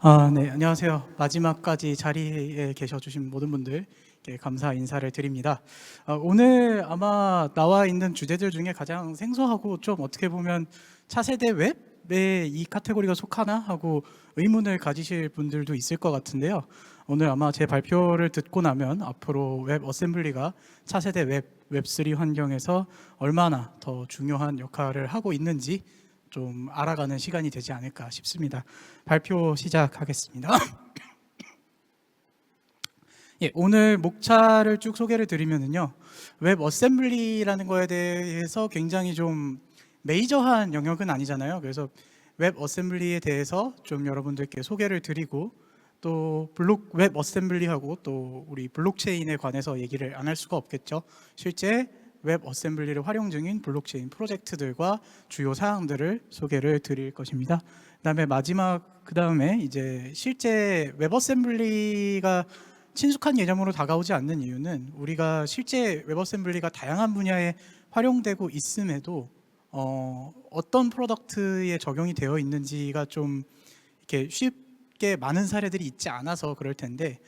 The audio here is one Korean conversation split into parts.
아, 네, 안녕하세요. 마지막까지 자리에 계셔 주신 모든 분들께 감사 인사를 드립니다. 아, 오늘 아마 나와 있는 주제들 중에 가장 생소하고 좀 어떻게 보면 차세대 웹에 이 카테고리가 속하나 하고 의문을 가지실 분들도 있을 것 같은데요. 오늘 아마 제 발표를 듣고 나면 앞으로 웹 어셈블리가 차세대 웹, 웹3 환경에서 얼마나 더 중요한 역할을 하고 있는지 좀 알아가는 시간이 되지 않을까 싶습니다. 발표 시작하겠습니다. 예, 오늘 목차를 쭉 소개를 드리면은요. 웹 어셈블리라는 거에 대해서 굉장히 좀 메이저한 영역은 아니잖아요. 그래서 웹 어셈블리에 대해서 좀 여러분들께 소개를 드리고 또 블록 웹 어셈블리하고 또 우리 블록체인에 관해서 얘기를 안 할 수가 없겠죠. 실제 웹 어셈블리를 활용 중인 블록체인 프로젝트들과 주요 사항들을 소개를 드릴 것입니다. 그다음에 마지막 그다음에 이제 실제 웹 어셈블리가 친숙한 개념으로 다가오지 않는 이유는 우리가 실제 웹 어셈블리가 다양한 분야에 활용되고 있음에도 어, 어떤 프로덕트에 적용이 되어 있는지가 좀 이렇게 쉽게 많은 사례들이 있지 않아서 그럴 텐데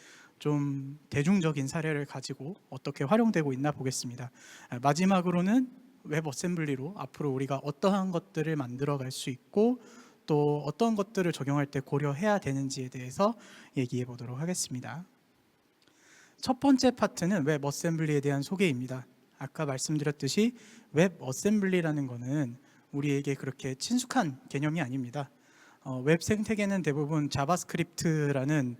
좀 대중적인 사례를 가지고 어떻게 활용되고 있나 보겠습니다. 아, 마지막으로는 웹 어셈블리로 앞으로 우리가 어떠한 것들을 만들어 갈 수 있고 또 어떤 것들을 적용할 때 고려해야 되는지에 대해서 얘기해 보도록 하겠습니다. 첫 번째 파트는 웹 어셈블리에 대한 소개입니다. 아까 말씀드렸듯이 웹 어셈블리라는 거는 우리에게 그렇게 친숙한 개념이 아닙니다. 어, 웹 생태계는 대부분 자바스크립트라는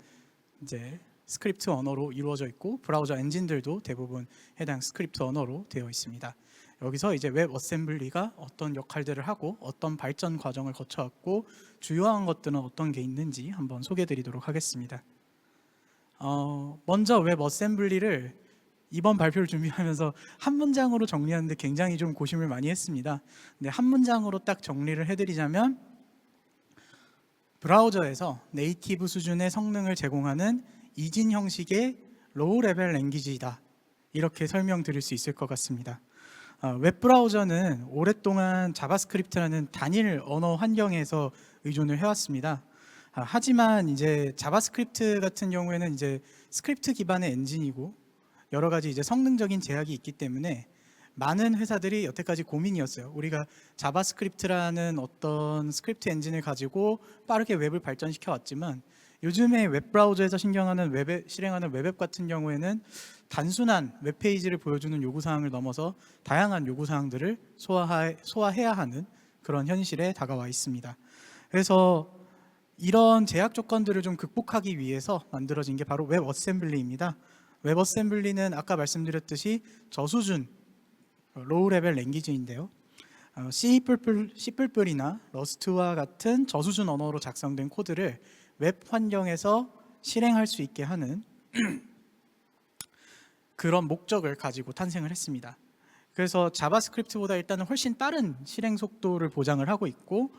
이제 스크립트 언어로 이루어져 있고 브라우저 엔진들도 대부분 해당 스크립트 언어로 되어 있습니다. 여기서 이제 웹 어셈블리가 어떤 역할들을 하고 어떤 발전 과정을 거쳐왔고 주요한 것들은 어떤 게 있는지 한번 소개드리도록 하겠습니다. 어, 먼저 웹 어셈블리를 이번 발표를 준비하면서 한 문장으로 정리하는데 굉장히 좀 고심을 많이 했습니다. 근데 한 문장으로 딱 정리를 해드리자면 브라우저에서 네이티브 수준의 성능을 제공하는 이진 형식의 로우 레벨 랭귀지이다. 이렇게 설명드릴 수 있을 것 같습니다. 어, 웹 브라우저는 오랫동안 자바스크립트라는 단일 언어 환경에서 의존을 해왔습니다. 아, 하지만 이제 자바스크립트 같은 경우에는 이제 스크립트 기반의 엔진이고 여러 가지 이제 성능적인 제약이 있기 때문에 많은 회사들이 여태까지 고민이었어요. 우리가 자바스크립트라는 어떤 스크립트 엔진을 가지고 빠르게 웹을 발전시켜 왔지만 요즘에 웹 브라우저에서 신경하는 웹 실행하는 웹앱 같은 경우에는 단순한 웹 페이지를 보여주는 요구 사항을 넘어서 다양한 요구 사항들을 소화하, 소화해야 하는 그런 현실에 다가와 있습니다. 그래서 이런 제약 조건들을 좀 극복하기 위해서 만들어진 게 바로 웹 어셈블리입니다. 웹 어셈블리는 아까 말씀드렸듯이 저수준 로우 레벨 랭귀지인데요. 어, C++, C++이나 러스트와 같은 저수준 언어로 작성된 코드를 웹 환경에서 실행할 수 있게 하는 그런 목적을 가지고 탄생을 했습니다. 그래서 자바스크립트보다 일단은 훨씬 빠른 실행 속도를 보장을 하고 있고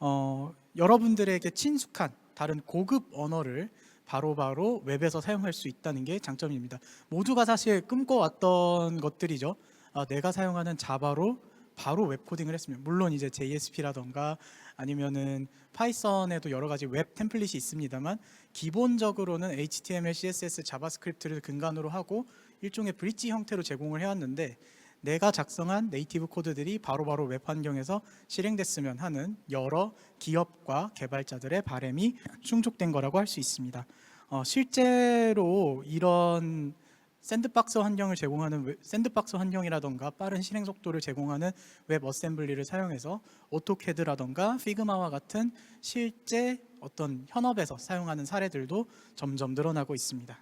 어, 여러분들에게 친숙한 다른 고급 언어를 바로바로 웹에서 사용할 수 있다는 게 장점입니다. 모두가 사실 꿈꿔왔던 것들이죠. 아, 내가 사용하는 자바로 바로 웹 코딩을 했으면 물론 이제 JSP라던가 아니면은 파이썬에도 여러 가지 웹 템플릿이 있습니다만 기본적으로는 HTML, CSS, 자바스크립트를 근간으로 하고 일종의 브릿지 형태로 제공을 해왔는데 내가 작성한 네이티브 코드들이 바로바로 웹 환경에서 실행됐으면 하는 여러 기업과 개발자들의 바램이 충족된 거라고 할 수 있습니다. 어, 실제로 이런 샌드박스 환경을 제공하는 웹- 샌드박스 환경이라던가 빠른 실행 속도를 제공하는 웹 어셈블리를 사용해서 오토캐드라던가 피그마와 같은 실제 어떤 현업에서 사용하는 사례들도 점점 늘어나고 있습니다.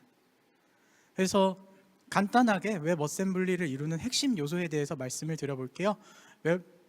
그래서 간단하게 웹 어셈블리를 이루는 핵심 요소에 대해서 말씀을 드려볼게요. 웹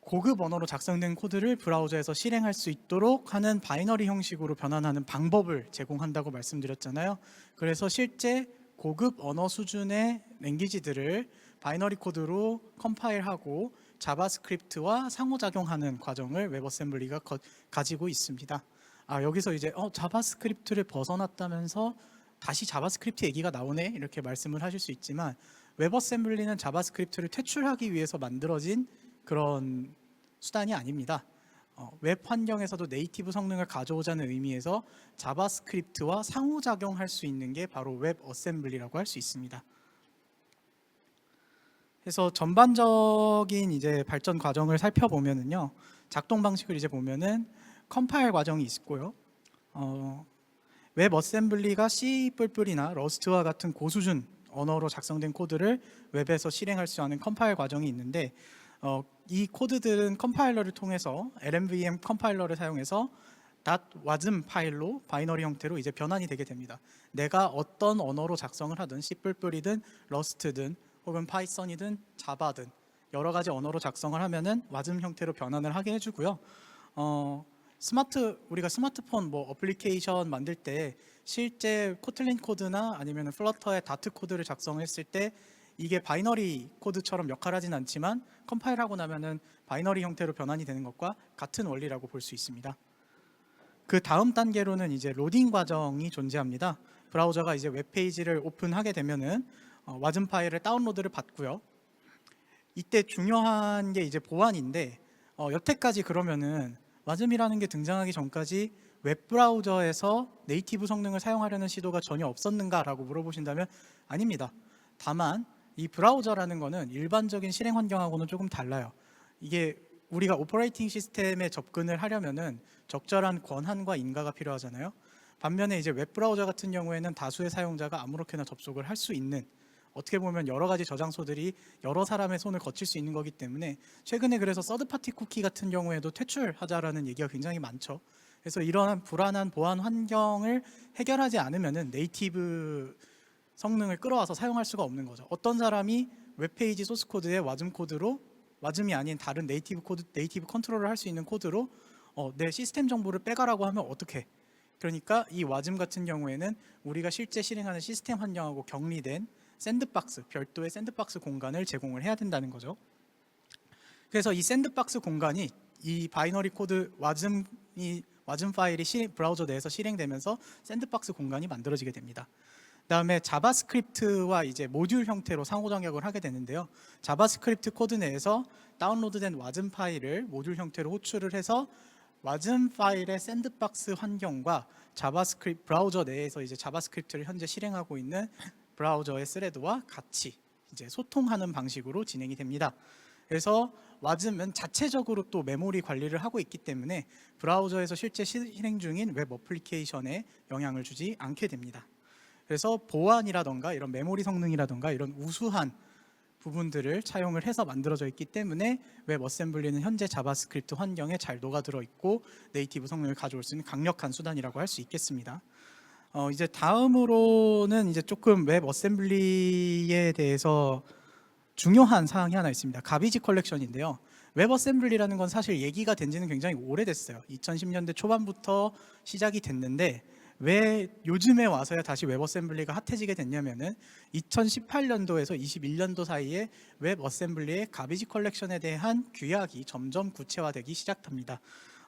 고급 언어로 작성된 코드를 브라우저에서 실행할 수 있도록 하는 바이너리 형식으로 변환하는 방법을 제공한다고 말씀드렸잖아요. 그래서 실제 고급 언어 수준의 랭귀지들을 바이너리 코드로 컴파일하고 자바스크립트와 상호작용하는 과정을 웹어셈블리가 거- 가지고 있습니다. 아 여기서 이제 어, 자바스크립트를 벗어났다면서 다시 자바스크립트 얘기가 나오네 이렇게 말씀을 하실 수 있지만 웹어셈블리는 자바스크립트를 퇴출하기 위해서 만들어진 그런 수단이 아닙니다. 어, 웹 환경에서도 네이티브 성능을 가져오자는 의미에서 자바스크립트와 상호작용할 수 있는 게 바로 웹 어셈블리라고 할 수 있습니다. 그래서 전반적인 이제 발전 과정을 살펴보면은요. 작동 방식을 이제 보면은 컴파일 과정이 있고요. 어, 웹 어셈블리가 C++이나 러스트와 같은 고수준 언어로 작성된 코드를 웹에서 실행할 수 있는 컴파일 과정이 있는데 어, 이 코드들은 컴파일러를 통해서 LMVM 컴파일러를 사용해서 .wasm 파일로 바이너리 형태로 이제 변환이 되게 됩니다. 내가 어떤 언어로 작성을 하든 C++이든 러스트든 혹은 파이썬이든 자바든 여러 가지 언어로 작성을 하면은 wasm 형태로 변환을 하게 해주고요. 어, 스마트 우리가 스마트폰 뭐 어플리케이션 만들 때 실제 코틀린 코드나 아니면 플러터의 다트 코드를 작성했을 때 이게 바이너리 코드처럼 역할하진 않지만 컴파일하고 나면은 바이너리 형태로 변환이 되는 것과 같은 원리라고 볼 수 있습니다. 그 다음 단계로는 이제 로딩 과정이 존재합니다. 브라우저가 이제 웹 페이지를 오픈하게 되면은 어, 와즘 파일을 다운로드를 받고요. 이때 중요한 게 이제 보안인데 어, 여태까지 그러면은 와즘이라는 게 등장하기 전까지 웹 브라우저에서 네이티브 성능을 사용하려는 시도가 전혀 없었는가라고 물어보신다면 아닙니다. 다만 이 브라우저라는 거는 일반적인 실행 환경하고는 조금 달라요. 이게 우리가 오퍼레이팅 시스템에 접근을 하려면은 적절한 권한과 인가가 필요하잖아요. 반면에 이제 웹 브라우저 같은 경우에는 다수의 사용자가 아무렇게나 접속을 할 수 있는 어떻게 보면 여러 가지 저장소들이 여러 사람의 손을 거칠 수 있는 거기 때문에 최근에 그래서 서드 파티 쿠키 같은 경우에도 퇴출하자라는 얘기가 굉장히 많죠. 그래서 이러한 불안한 보안 환경을 해결하지 않으면은 네이티브 성능을 끌어와서 사용할 수가 없는 거죠. 어떤 사람이 웹페이지 소스 코드에 와즘 코드로 와즘이 아닌 다른 네이티브 코드 네이티브 컨트롤을 할 수 있는 코드로 어, 내 시스템 정보를 빼가라고 하면 어떻게? 그러니까 이 와즘 같은 경우에는 우리가 실제 실행하는 시스템 환경하고 격리된 샌드박스 별도의 샌드박스 공간을 제공을 해야 된다는 거죠. 그래서 이 샌드박스 공간이 이 바이너리 코드 와즘이 와즘 파일이 시, 브라우저 내에서 실행되면서 샌드박스 공간이 만들어지게 됩니다. 그다음에 자바스크립트와 이제 모듈 형태로 상호작용을 하게 되는데요. 자바스크립트 코드 내에서 다운로드된 와즘 파일을 모듈 형태로 호출을 해서 와즘 파일의 샌드박스 환경과 자바스크립트 브라우저 내에서 이제 자바스크립트를 현재 실행하고 있는 브라우저의 스레드와 같이 이제 소통하는 방식으로 진행이 됩니다. 그래서 와즘은 자체적으로 또 메모리 관리를 하고 있기 때문에 브라우저에서 실제 실행 중인 웹 어플리케이션에 영향을 주지 않게 됩니다. 그래서 보안이라던가 이런 메모리 성능이라던가 이런 우수한 부분들을 차용을 해서 만들어져 있기 때문에 웹 어셈블리는 현재 자바스크립트 환경에 잘 녹아들어 있고 네이티브 성능을 가져올 수 있는 강력한 수단이라고 할 수 있겠습니다. 어, 이제 다음으로는 이제 조금 웹 어셈블리에 대해서 중요한 사항이 하나 있습니다. 가비지 컬렉션인데요. 웹 어셈블리라는 건 사실 얘기가 된 지는 굉장히 오래됐어요. 2010년대 초반부터 시작이 됐는데 왜 요즘에 와서야 다시 웹 어셈블리가 핫해지게 됐냐면은 2018년도에서 21년도 사이에 웹 어셈블리의 가비지 컬렉션에 대한 규약이 점점 구체화되기 시작합니다.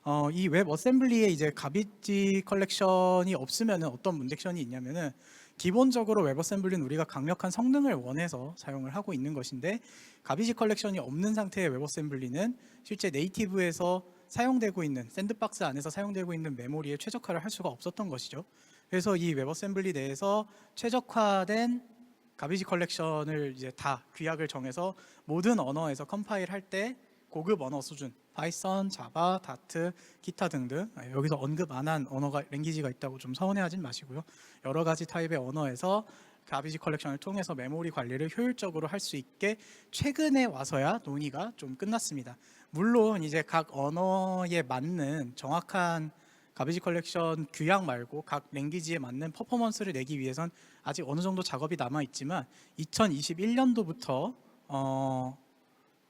어, 이 웹 어셈블리에 이제 가비지 컬렉션이 없으면 어떤 문제점이 있냐면은 기본적으로 웹 어셈블리는 우리가 강력한 성능을 원해서 사용을 하고 있는 것인데 가비지 컬렉션이 없는 상태의 웹 어셈블리는 실제 네이티브에서 사용되고 있는 샌드박스 안에서 사용되고 있는 메모리에 최적화를 할 수가 없었던 것이죠. 그래서 이 웹 어셈블리 내에서 최적화된 가비지 컬렉션을 이제 다 규약을 정해서 모든 언어에서 컴파일 할 때 고급 언어 수준 파이썬, 자바, 다트, 기타 등등 아, 여기서 언급 안 한 언어가 랭귀지가 있다고 좀 서운해하진 마시고요. 여러 가지 타입의 언어에서 가비지 컬렉션을 통해서 메모리 관리를 효율적으로 할 수 있게 최근에 와서야 논의가 좀 끝났습니다. 물론 이제 각 언어에 맞는 정확한 가비지 컬렉션 규약 말고 각 랭귀지에 맞는 퍼포먼스를 내기 위해선 아직 어느 정도 작업이 남아 있지만 2021년도부터 어,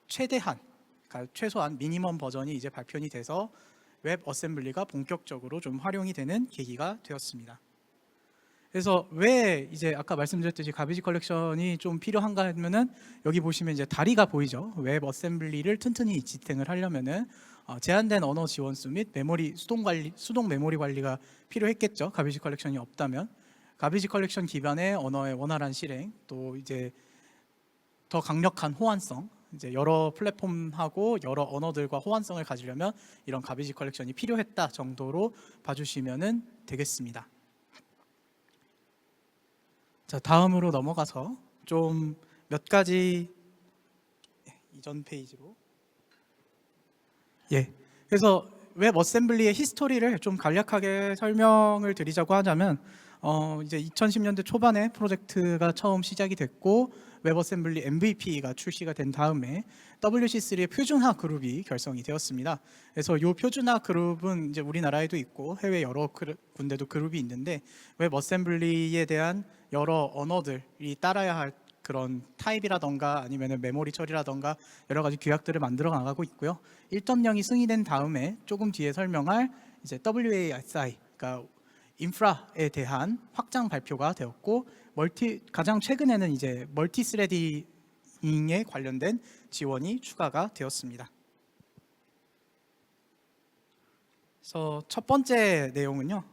최대한 그러니까 최소한 미니멈 버전이 이제 발표이 돼서 웹 어셈블리가 본격적으로 좀 활용이 되는 계기가 되었습니다. 그래서 왜 이제 아까 말씀드렸듯이 가비지 컬렉션이 좀 필요한가 하면은 여기 보시면 이제 다리가 보이죠. 웹 어셈블리를 튼튼히 지탱을 하려면은 어, 제한된 언어 지원 수 및 메모리 수동 관리 수동 메모리 관리가 필요했겠죠. 가비지 컬렉션이 없다면 가비지 컬렉션 기반의 언어의 원활한 실행 또 이제 더 강력한 호환성 이제 여러 플랫폼하고 여러 언어들과 호환성을 가지려면 이런 가비지 컬렉션이 필요했다 정도로 봐주시면 되겠습니다. 자 다음으로 넘어가서 좀 몇 가지 예, 이전 페이지로. 예. 그래서 웹 어셈블리의 히스토리를 좀 간략하게 설명을 드리자고 하자면 어 이제 2010년대 초반에 프로젝트가 처음 시작이 됐고 웹 어셈블리 MVP가 출시가 된 다음에 WC3의 표준화 그룹이 결성이 되었습니다. 그래서 이 표준화 그룹은 이제 우리나라에도 있고 해외 여러 그르- 군데도 그룹이 있는데 웹 어셈블리에 대한 여러 언어들이 따라야 할 그런 타입이라던가 아니면 메모리 처리라던가 여러 가지 규약들을 만들어 나가고 있고요. 1.0이 승인된 다음에 조금 뒤에 설명할 이제 WASI 그러니까 인프라에 대한 확장 발표가 되었고 멀티 가장 최근에는 이제 멀티 스레딩에 관련된 지원이 추가가 되었습니다. 그래서 첫 번째 내용은요.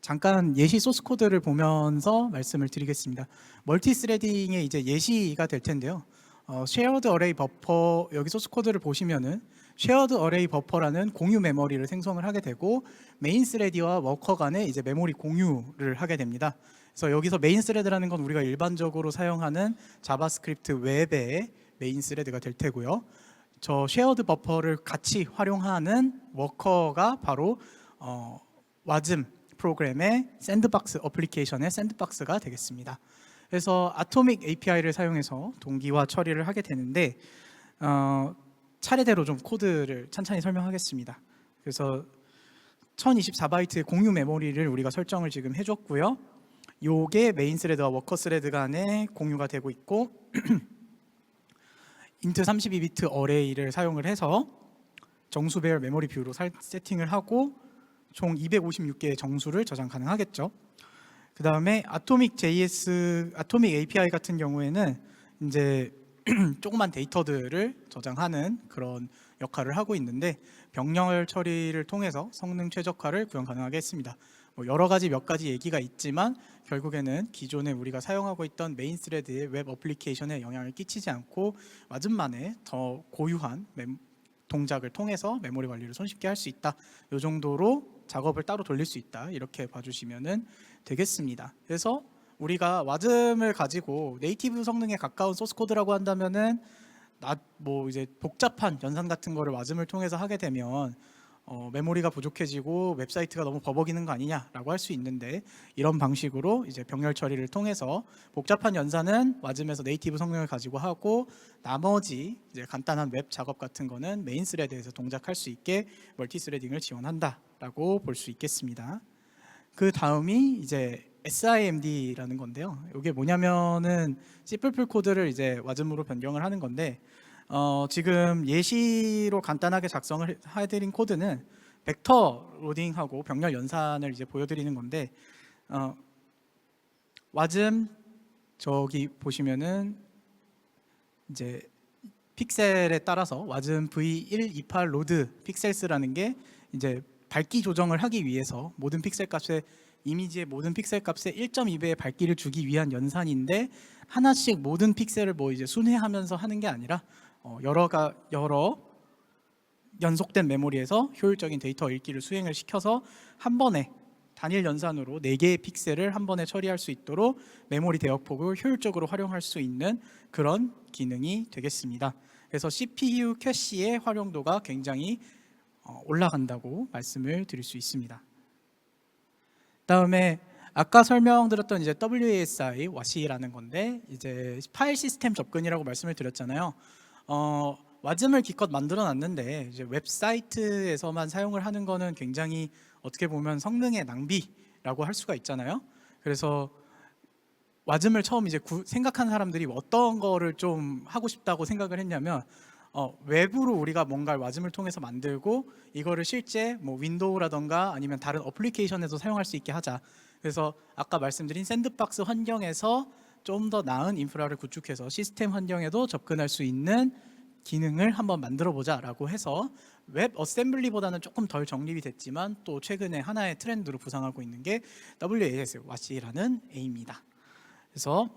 잠깐 예시 소스 코드를 보면서 말씀을 드리겠습니다. 멀티 스레딩의 이제 예시가 될 텐데요. 어, 쉐어드 어레이 버퍼 여기 소스 코드를 보시면은 쉐어드 어레이 버퍼라는 공유 메모리를 생성을 하게 되고 메인 스레디와 워커 간에 이제 메모리 공유를 하게 됩니다. 그래서 여기서 메인 스레드라는 건 우리가 일반적으로 사용하는 자바스크립트 웹의 메인 스레드가 될 테고요. 저 쉐어드 버퍼를 같이 활용하는 워커가 바로 어, 와즘 프로그램의 샌드박스 어플리케이션의 샌드박스가 되겠습니다. 그래서 아토믹 API를 사용해서 동기화 처리를 하게 되는데 어, 차례대로 좀 코드를 찬찬히 설명하겠습니다. 그래서 1024바이트 공유 메모리를 우리가 설정을 지금 해줬고요. 요게 메인 스레드와 워커 스레드 간에 공유가 되고 있고 인트 32비트 어레이를 사용을 해서 정수 배열 메모리 뷰로 살- 세팅을 하고 총 256개의 정수를 저장 가능하겠죠. 그 다음에 아토믹 JS, 아토믹 API 같은 경우에는 이제 조그만 데이터들을 저장하는 그런 역할을 하고 있는데 병렬 처리를 통해서 성능 최적화를 구현 가능하게 했습니다. 뭐 여러 가지 몇 가지 얘기가 있지만 결국에는 기존에 우리가 사용하고 있던 메인 스레드의 웹 어플리케이션에 영향을 끼치지 않고 맞은만에 더 고유한 멤- 동작을 통해서 메모리 관리를 손쉽게 할 수 있다. 이 정도로 작업을 따로 돌릴 수 있다. 이렇게 봐주시면 되겠습니다. 그래서 우리가 와즘을 가지고 네이티브 성능에 가까운 소스 코드라고 한다면은 나뭐 이제 복잡한 연산 같은 거를 와즘을 통해서 하게 되면 어, 메모리가 부족해지고 웹사이트가 너무 버벅이는 거 아니냐라고 할 수 있는데 이런 방식으로 이제 병렬 처리를 통해서 복잡한 연산은 와즘에서 네이티브 성능을 가지고 하고 나머지 이제 간단한 웹 작업 같은 거는 메인 스레드에서 동작할 수 있게 멀티 스레딩을 지원한다라고 볼 수 있겠습니다. 그 다음이 이제 SIMD라는 건데요. 이게 뭐냐면은 C++ 코드를 이제 와즘으로 변경을 하는 건데 어, 지금 예시로 간단하게 작성을 해- 해드린 코드는 벡터 로딩하고 병렬 연산을 이제 보여드리는 건데 어, 와즘 저기 보시면은 이제 픽셀에 따라서 와즘 V128 로드 픽셀스라는 게 이제 밝기 조정을 하기 위해서 모든 픽셀 값에 이미지의 모든 픽셀 값에 1.2배의 밝기를 주기 위한 연산인데 하나씩 모든 픽셀을 뭐 이제 순회하면서 하는 게 아니라 어, 여러가 여러 연속된 메모리에서 효율적인 데이터 읽기를 수행을 시켜서 한 번에 단일 연산으로 4개의 픽셀을 한 번에 처리할 수 있도록 메모리 대역폭을 효율적으로 활용할 수 있는 그런 기능이 되겠습니다. 그래서 CPU 캐시의 활용도가 굉장히 어, 올라간다고 말씀을 드릴 수 있습니다. 다음에 아까 설명드렸던 이제 WASI 와시라는 건데 이제 파일 시스템 접근이라고 말씀을 드렸잖아요. 어, 와즘을 기껏 만들어 놨는데 이제 웹사이트에서만 사용을 하는 거는 굉장히 어떻게 보면 성능의 낭비라고 할 수가 있잖아요. 그래서 와즘을 처음 이제 구- 생각하는 사람들이 어떤 거를 좀 하고 싶다고 생각을 했냐면 어, 외부로 우리가 뭔가를 와즘을 통해서 만들고 이거를 실제 뭐 윈도우라던가 아니면 다른 어플리케이션에서 사용할 수 있게 하자. 그래서 아까 말씀드린 샌드박스 환경에서 좀 더 나은 인프라를 구축해서 시스템 환경에도 접근할 수 있는 기능을 한번 만들어 보자라고 해서 웹 어셈블리보다는 조금 덜 정립이 됐지만 또 최근에 하나의 트렌드로 부상하고 있는 게 WAS 와시라는 A입니다. 그래서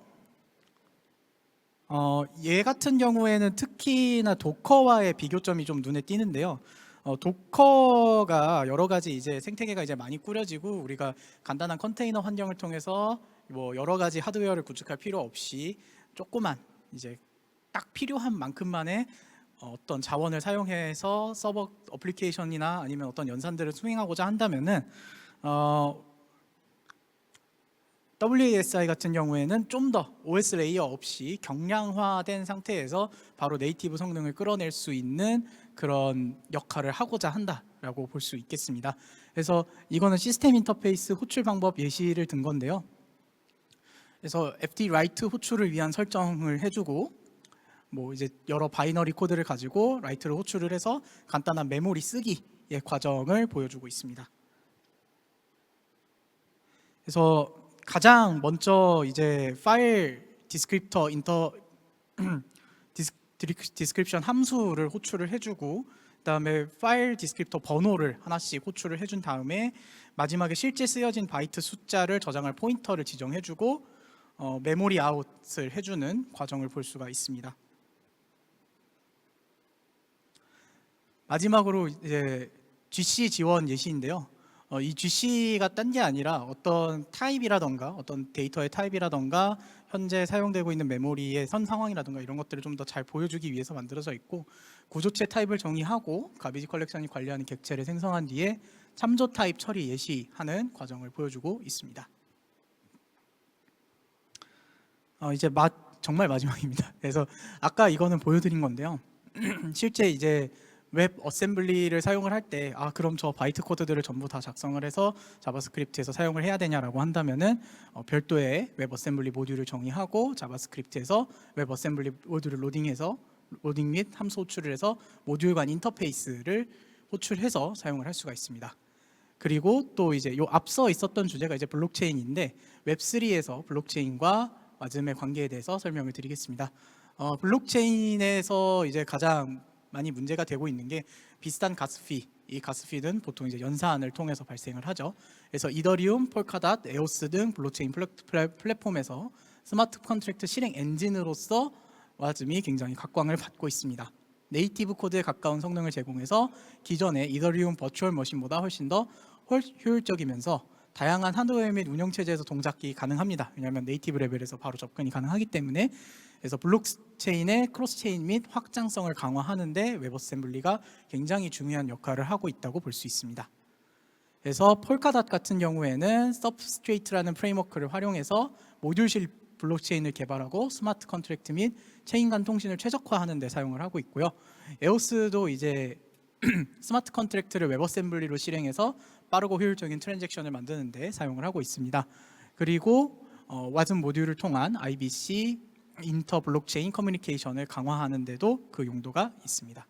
어, 얘 같은 경우에는 특히나 도커와의 비교점이 좀 눈에 띄는데요. 어, 도커가 여러 가지 이제 생태계가 이제 많이 꾸려지고 우리가 간단한 컨테이너 환경을 통해서 뭐 여러 가지 하드웨어를 구축할 필요 없이 조그만 이제 딱 필요한 만큼만의 어, 어떤 자원을 사용해서 서버 어플리케이션이나 아니면 어떤 연산들을 수행하고자 한다면은 어, WASI 같은 경우에는 좀 더 OS 레이어 없이 경량화된 상태에서 바로 네이티브 성능을 끌어낼 수 있는 그런 역할을 하고자 한다라고 볼 수 있겠습니다. 그래서 이거는 시스템 인터페이스 호출 방법 예시를 든 건데요. 그래서 FD 라이트 호출을 위한 설정을 해주고 뭐 이제 여러 바이너리 코드를 가지고 라이트를 호출을 해서 간단한 메모리 쓰기의 과정을 보여주고 있습니다. 그래서 가장 먼저 이제 파일 디스크립터 인터 디스, 디스크립션 함수를 호출을 해주고 그다음에 파일 디스크립터 번호를 하나씩 호출을 해준 다음에 마지막에 실제 쓰여진 바이트 숫자를 저장할 포인터를 지정해주고 어, 메모리 아웃을 해주는 과정을 볼 수가 있습니다. 마지막으로 이제 GC 지원 예시인데요. 어, 이 GC가 딴 게 아니라 어떤 타입이라던가 어떤 데이터의 타입이라던가 현재 사용되고 있는 메모리의 선 상황이라던가 이런 것들을 좀 더 잘 보여주기 위해서 만들어져 있고 구조체 타입을 정의하고 가비지 컬렉션이 관리하는 객체를 생성한 뒤에 참조 타입 처리 예시하는 과정을 보여주고 있습니다. 어, 이제 마, 정말 마지막입니다. 그래서 아까 이거는 보여드린 건데요. 실제 이제 웹 어셈블리를 사용을 할 때 아 그럼 저 바이트 코드들을 전부 다 작성을 해서 자바스크립트에서 사용을 해야 되냐라고 한다면은 어, 별도의 웹 어셈블리 모듈을 정의하고 자바스크립트에서 웹 어셈블리 모듈을 로딩해서 로딩 및 함수 호출을 해서 모듈 간 인터페이스를 호출해서 사용을 할 수가 있습니다. 그리고 또 이제 요 앞서 있었던 주제가 이제 블록체인인데 웹3에서 블록체인과 와즘의 관계에 대해서 설명을 드리겠습니다. 어, 블록체인에서 이제 가장 많이 문제가 되고 있는 게 비슷한 가스피. 이 가스피는 보통 이제 연산을 통해서 발생을 하죠. 그래서 이더리움, 폴카닷, 에오스 등 블록체인 플랫- 플랫- 플랫폼에서 스마트 컨트랙트 실행 엔진으로서 와즘이 굉장히 각광을 받고 있습니다. 네이티브 코드에 가까운 성능을 제공해서 기존의 이더리움 버추얼 머신보다 훨씬 더 훨- 효율적이면서 다양한 하드웨어 및 운영 체제에서 동작이 가능합니다. 왜냐하면 네이티브 레벨에서 바로 접근이 가능하기 때문에 그래서 블록체인의 크로스 체인 및 확장성을 강화하는데 웹 어셈블리가 굉장히 중요한 역할을 하고 있다고 볼 수 있습니다. 그래서 폴카닷 같은 경우에는 서브스트레이트라는 프레임워크를 활용해서 모듈식 블록체인을 개발하고 스마트 컨트랙트 및 체인 간 통신을 최적화하는 데 사용을 하고 있고요. 에오스도 이제 스마트 컨트랙트를 웹 어셈블리로 실행해서 빠르고 효율적인 트랜잭션을 만드는 데 사용을 하고 있습니다. 그리고 어, 와즘 모듈을 통한 IBC 인터 블록체인 커뮤니케이션을 강화하는 데도 그 용도가 있습니다.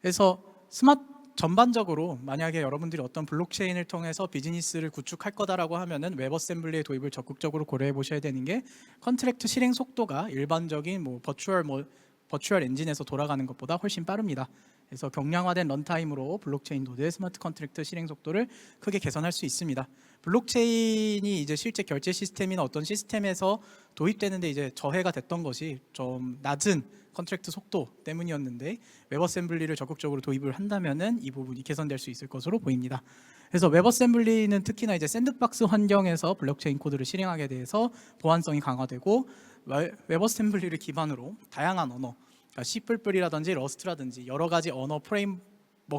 그래서 스마트 전반적으로 만약에 여러분들이 어떤 블록체인을 통해서 비즈니스를 구축할 거다라고 하면은 웹 어셈블리의 도입을 적극적으로 고려해 보셔야 되는 게 컨트랙트 실행 속도가 일반적인 뭐 버추얼 뭐 버추얼 엔진에서 돌아가는 것보다 훨씬 빠릅니다. 그래서 경량화된 런타임으로 블록체인 노드의 스마트 컨트랙트 실행 속도를 크게 개선할 수 있습니다. 블록체인이 이제 실제 결제 시스템이나 어떤 시스템에서 도입되는데 이제 저해가 됐던 것이 좀 낮은 컨트랙트 속도 때문이었는데 웹어셈블리를 적극적으로 도입을 한다면은 이 부분이 개선될 수 있을 것으로 보입니다. 그래서 웹어셈블리는 특히나 이제 샌드박스 환경에서 블록체인 코드를 실행하게 돼서 보안성이 강화되고 웹- 웹어셈블리를 기반으로 다양한 언어, 그러니까 C++이라든지 러스트라든지 여러 가지 언어 프레임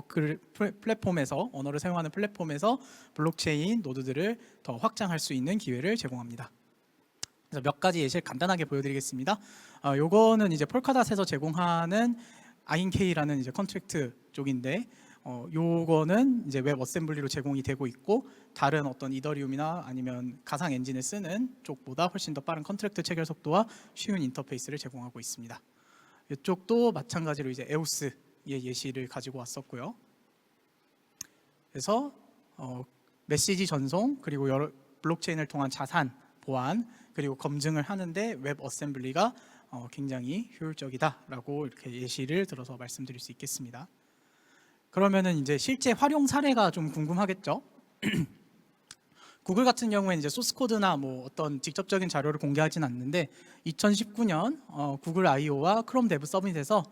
플- 플랫폼에서 언어를 사용하는 플랫폼에서 블록체인 노드들을 더 확장할 수 있는 기회를 제공합니다. 그래서 몇 가지 예시를 간단하게 보여드리겠습니다. 어, 요거는 이제 폴카닷에서 제공하는 INK라는 이제 컨트랙트 쪽인데 어, 요거는 이제 웹 어셈블리로 제공이 되고 있고 다른 어떤 이더리움이나 아니면 가상 엔진을 쓰는 쪽보다 훨씬 더 빠른 컨트랙트 체결 속도와 쉬운 인터페이스를 제공하고 있습니다. 이쪽도 마찬가지로 이제 에오스의 예시를 가지고 왔었고요. 그래서 어, 메시지 전송 그리고 여러 블록체인을 통한 자산 보안 그리고 검증을 하는데 웹 어셈블리가 어, 굉장히 효율적이다라고 이렇게 예시를 들어서 말씀드릴 수 있겠습니다. 그러면은 이제 실제 활용 사례가 좀 궁금하겠죠? 구글 같은 경우에는 이제 소스 코드나 뭐 어떤 직접적인 자료를 공개하진 않는데 2019년 어, 구글 I/O와 크롬 데브 서밋에서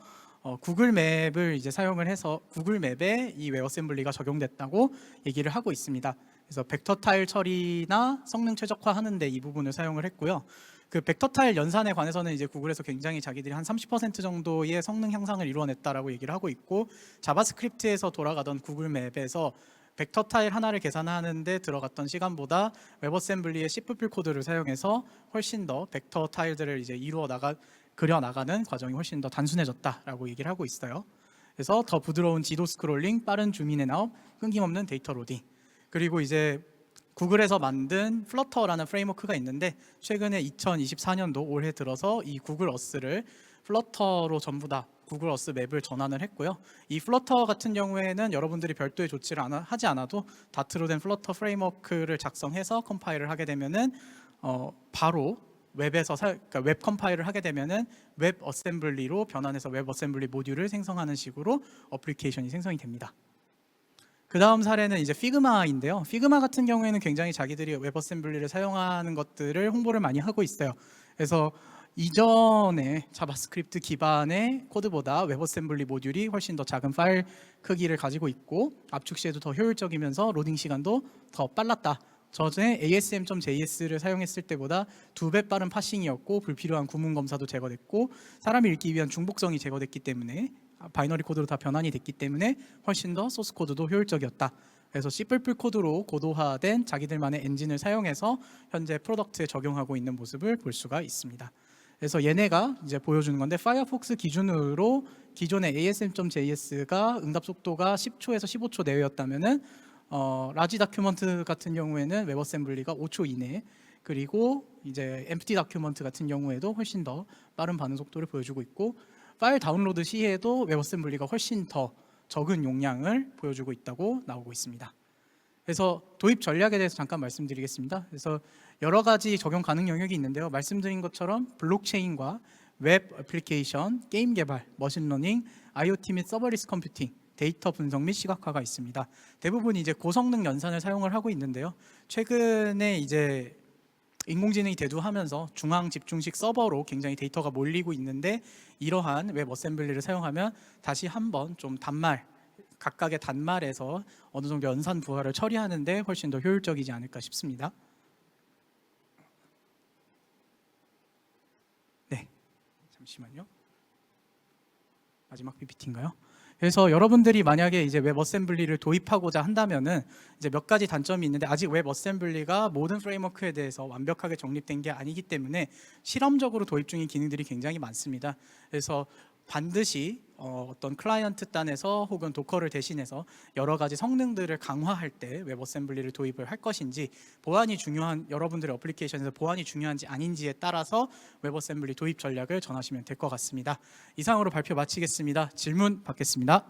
어, 구글 맵을 이제 사용을 해서 구글 맵에 이 웹어셈블리가 적용됐다고 얘기를 하고 있습니다. 그래서 벡터 타일 처리나 성능 최적화 하는데 이 부분을 사용을 했고요. 그 벡터 타일 연산에 관해서는 이제 구글에서 굉장히 자기들이 한 30% 정도의 성능 향상을 이루어냈다라고 얘기를 하고 있고 자바스크립트에서 돌아가던 구글 맵에서 벡터 타일 하나를 계산하는데 들어갔던 시간보다 웹어셈블리의 C++ 코드를 사용해서 훨씬 더 벡터 타일들을 이제 이루어 나가 그려 나가는 과정이 훨씬 더 단순해졌다라고 얘기를 하고 있어요. 그래서 더 부드러운 지도 스크롤링, 빠른 주민의 나업, 끊김없는 데이터 로딩. 그리고 이제 구글에서 만든 플러터라는 프레임워크가 있는데 최근에 2024년도 올해 들어서 이 구글 어스를 플러터로 전부 다 구글 어스 맵을 전환을 했고요. 이 플러터 같은 경우에는 여러분들이 별도의 조치를 하지 않아도 다트로 된 플러터 프레임워크를 작성해서 컴파일을 하게 되면은 어, 바로 웹에서 사, 그러니까 웹 컴파일을 하게 되면은 웹 어셈블리로 변환해서 웹 어셈블리 모듈을 생성하는 식으로 어플리케이션이 생성이 됩니다. 그 다음 사례는 이제 피그마인데요. 피그마 같은 경우에는 굉장히 자기들이 웹 어셈블리를 사용하는 것들을 홍보를 많이 하고 있어요. 그래서 이전에 자바스크립트 기반의 코드보다 웹 어셈블리 모듈이 훨씬 더 작은 파일 크기를 가지고 있고 압축 시에도 더 효율적이면서 로딩 시간도 더 빨랐다. 전에 ASM.JS를 사용했을 때보다 두 배 빠른 파싱이었고 불필요한 구문 검사도 제거됐고 사람이 읽기 위한 중복성이 제거됐기 때문에 바이너리 코드로 다 변환이 됐기 때문에 훨씬 더 소스 코드도 효율적이었다. 그래서 C++ 코드로 고도화된 자기들만의 엔진을 사용해서 현재 프로덕트에 적용하고 있는 모습을 볼 수가 있습니다. 그래서 얘네가 이제 보여주는 건데 파이어폭스 기준으로 기존의 ASM.JS가 응답 속도가 10초에서 15초 내외였다면은 어, 라지 다큐먼트 같은 경우에는 웹 어셈블리가 5초 이내 그리고 이제 엠프티 다큐먼트 같은 경우에도 훨씬 더 빠른 반응 속도를 보여주고 있고 파일 다운로드 시에도 웹 어셈블리가 훨씬 더 적은 용량을 보여주고 있다고 나오고 있습니다. 그래서 도입 전략에 대해서 잠깐 말씀드리겠습니다. 그래서 여러 가지 적용 가능 영역이 있는데요. 말씀드린 것처럼 블록체인과 웹 애플리케이션, 게임 개발, 머신러닝, IoT 및 서버리스 컴퓨팅, 데이터 분석 및 시각화가 있습니다. 대부분 이제 고성능 연산을 사용을 하고 있는데요. 최근에 이제 인공지능이 대두하면서 중앙 집중식 서버로 굉장히 데이터가 몰리고 있는데 이러한 웹 어셈블리를 사용하면 다시 한번 좀 단말 각각의 단말에서 어느 정도 연산 부하를 처리하는데 훨씬 더 효율적이지 않을까 싶습니다. 네, 잠시만요. 마지막 PPT인가요? 그래서 여러분들이 만약에 이제 웹 어셈블리를 도입하고자 한다면은 이제 몇 가지 단점이 있는데 아직 웹 어셈블리가 모든 프레임워크에 대해서 완벽하게 정립된 게 아니기 때문에 실험적으로 도입 중인 기능들이 굉장히 많습니다. 그래서 반드시 어, 어떤 클라이언트 단에서 혹은 도커를 대신해서 여러 가지 성능들을 강화할 때 웹 어셈블리를 도입을 할 것인지 보안이 중요한 여러분들의 어플리케이션에서 보안이 중요한지 아닌지에 따라서 웹 어셈블리 도입 전략을 정하시면 될 것 같습니다. 이상으로 발표 마치겠습니다. 질문 받겠습니다.